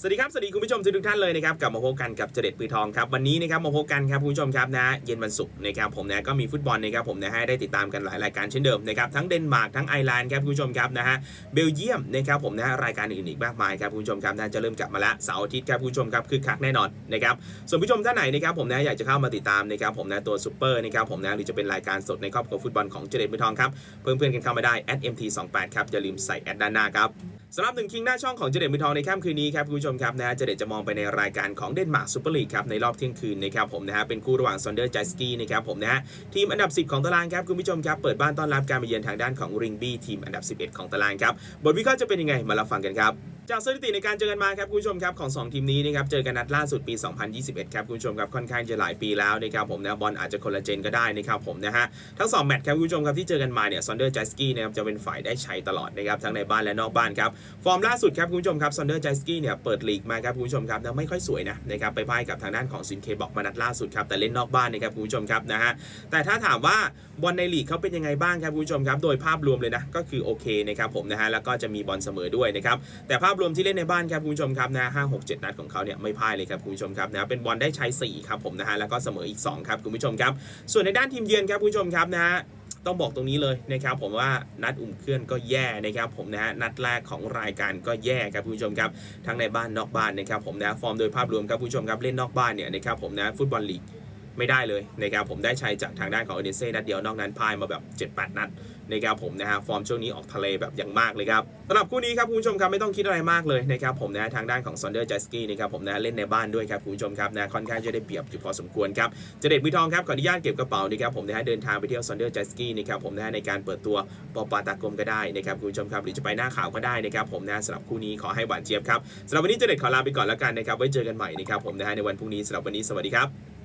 สวัสดีครับ สวัสดีคุณผู้ชมทุกท่านเลยนะครับกลับมาพบกันกับเจเด็ดปือทองครับวันนี้นะครับมาพบกันครับคุณผู้ชมครับนะเย็นวันศุกร์นะครับผมนะก็มีฟุตบอลนะครับผมนะให้ได้ติดตามกันหลายรายการเช่นเดิมนะครับทั้งเดนมาร์กทั้งไอร์แลนด์ครับคุณผู้ชมครับนะฮะเบลเยียมนะครับผมนะรายการอื่นอีกมากมายครับคุณผู้ชมครับน่าจะเริ่มกลับมาล้วเสาร์อาทิตย์ครับคุณผู้ชมครับคือคักแน่นอนนะครับส่วนผู้ชมท่านไหนนะครับผมนะอยากจะเข้ามาติดตามนะครับผมนะตัวซูเปอร์นะครับผมนะหรือจะเป็นรายการสดในครอบครัวฟุตบอลของเจเด็ดปือทองครับเพื่อนๆกันเข้ามาได้ @mt28 ครับอย่าลืมใส่แอดด้านหน้าครับ สำหรับหนึ่งคิงหน้าช่องของเจเด็ดมือทองในค่ำคืนนี้ครับคุณผู้ชมครับนะฮะเจเด็ดจะมองไปในรายการของเดนมาร์กซูเปอร์ลีกครับในรอบเที่ยงคืนนะครับผมนะฮะเป็นคู่ระหว่างซอนเดอร์จสกี้นะครับผมนะฮะทีมอันดับ 10 ของตารางครับคุณผู้ชมครับเปิดบ้านต้อนรับการมาเยือนทางด้านของริงบี้ทีมอันดับ 11 ของตารางครับบทวิเคราะห์จะเป็นยังไงมารับฟังกันครับ จากสถิติในการเจอกันมาครับคุณผู้ชมครับของ 2 ทีมนี้นะครับเจอกันนัดล่าสุดปี 2021 ครับคุณผู้ชมครับค่อนข้างจะหลายปีแล้วนะครับผมนะบอลอาจจะคนละเจนก็ได้นะครับผมนะฮะทั้ง 2 แมตช์ครับคุณผู้ชมครับที่เจอกันมาเนี่ยซอนเดอร์จสกี้นะครับจะเป็นฝ่ายได้ใชัยตลอดนะครับทั้งในบ้านและนอกบ้านครับฟอร์มล่าสุดครับคุณผู้ชมครับซอนเดอร์จสกี้เนี่ยเปิดลีกมาครับคุณผู้ชมครับนะไม่ค่อยสวยนะนะครับไปพ่ายกับทางด้านของซินเคบอกมานัดล่าสุดครับแต่เล่นนอกบ้านนะครับคุณผู้ชมครับนะฮะแต่ถ้าถามว่าบอลในลีกเขาเป็นยังไงบ้างครับคุณผู้ชมครับโดยภาพรวมเลยนะก็คือโอเคนะครับผมนะฮะแล้วก็จะมีบอลเสมอด้วยนะครับแต่ภาพรวมที่เล่นในบ้านครับคุณผู้ชมครับนะห้าหกเจ็ดนัดของเขาเนี่ยไม่พ่ายเลยครับคุณผู้ชมครับนะเป็นบอลได้ใช้4ครับผมนะฮะแล้วก็เสมออีก2ครับคุณผู้ชมครับ ส่วนในด้านทีมเยือนครับคุณผู้ชมครับนะฮะต้องบอกตรงนี้เลยนะครับผมว่านัดอุ่มเคลื่อนก็แย่นะครับผมนะฮะนัดแรกของรายการก็แย่ครับคุณผู้ชมครับทั้งในบ้านนอกบ้านนะครับผมนะฟอร์มโดยภาพรวมครับคุณผู้ชมครับเล่นนอกบ้านเนี่ยนะครับผมนะฟุตบอลลีก ไม่ได้เลยนะครับผมได้ชัยจากทางด้านของเอเนเซ่นัดเดียวนอกนั้นพ่ายมาแบบ 7-8 นัดนะครับผมนะฮะฟอร์มช่วงนี้ออกทะเลแบบอย่างมากเลยครับสำหรับคู่นี้ครับคุณผู้ชมครับไม่ต้องคิดอะไรมากเลยนะครับผมนะทางด้านของซอนเดอร์จัสกี้นะครับผมนะเล่นในบ้านด้วยครับคุณผู้ชมครับนะค่อนข้างจะได้เปรียบอยู่พอสมควรครับเจเด็ดมือทองครับขออนุญาตเก็บกระเป๋านะครับผมนะฮะเดินทางไปเที่ยวซอนเดอร์จัสกี้นะครับผมนะในการเปิดตัวปอปาตากรมก็ได้นะครับคุณผู้ชมครับหรือจะไปหน้าขาวก็ได้นะครับผมนะสำหรับคู่นี้ขอให้หวานเจี๊ยบครับสำหรับวันนี้เจเด็ดขอลาไปก่อนแล้วกันนะครับไว้เจอกันใหม่นะครับผมนะฮะในวันพรุ่งนี้สำหรับวันนี้สวัสดีครับ